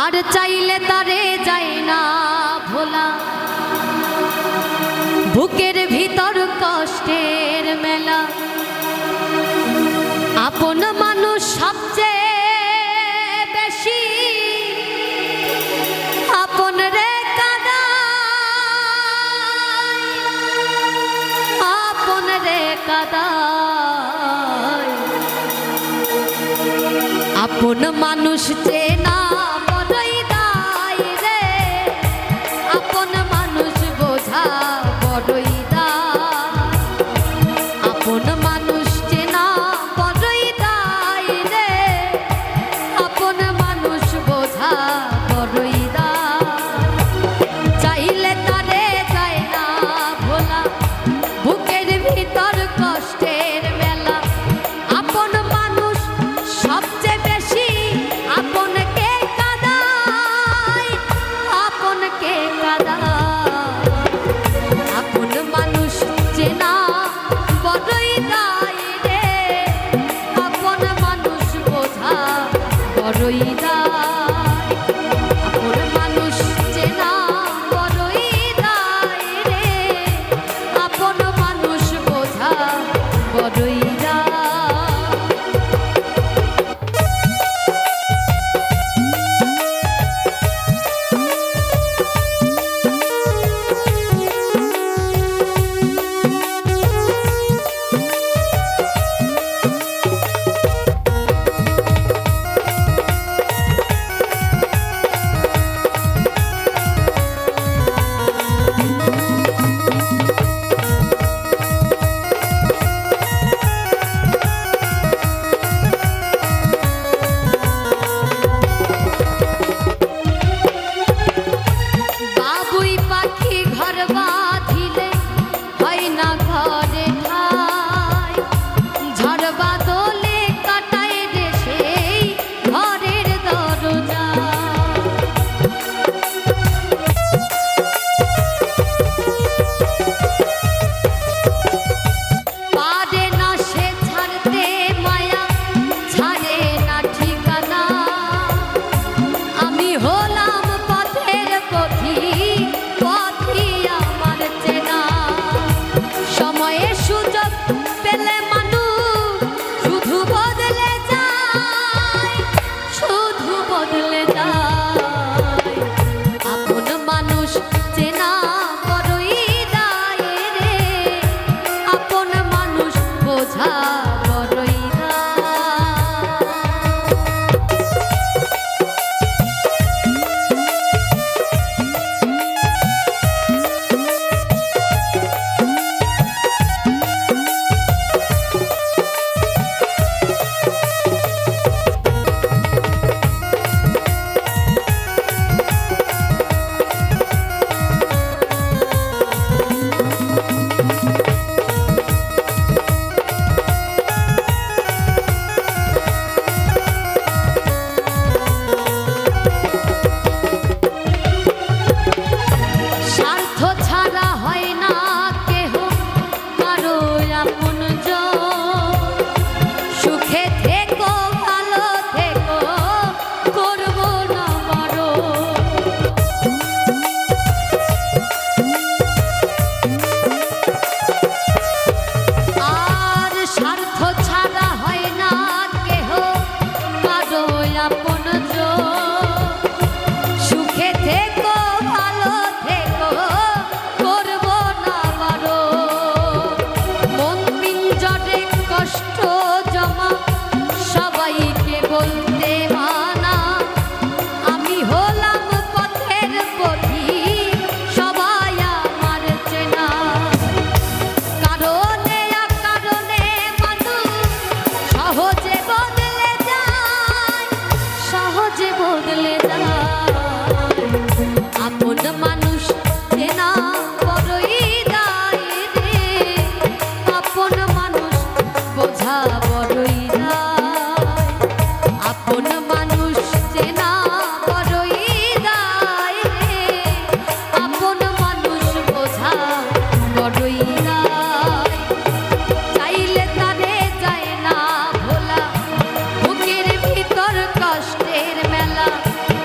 আর চাইলে তারে যায় না ভোলা। বুকের ভিতর কষ্টের মেলা। আপন মানুষ সবচেয়ে বেশি। আপন রে আপন রে আপন মানুষ চেনা।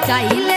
চাইলে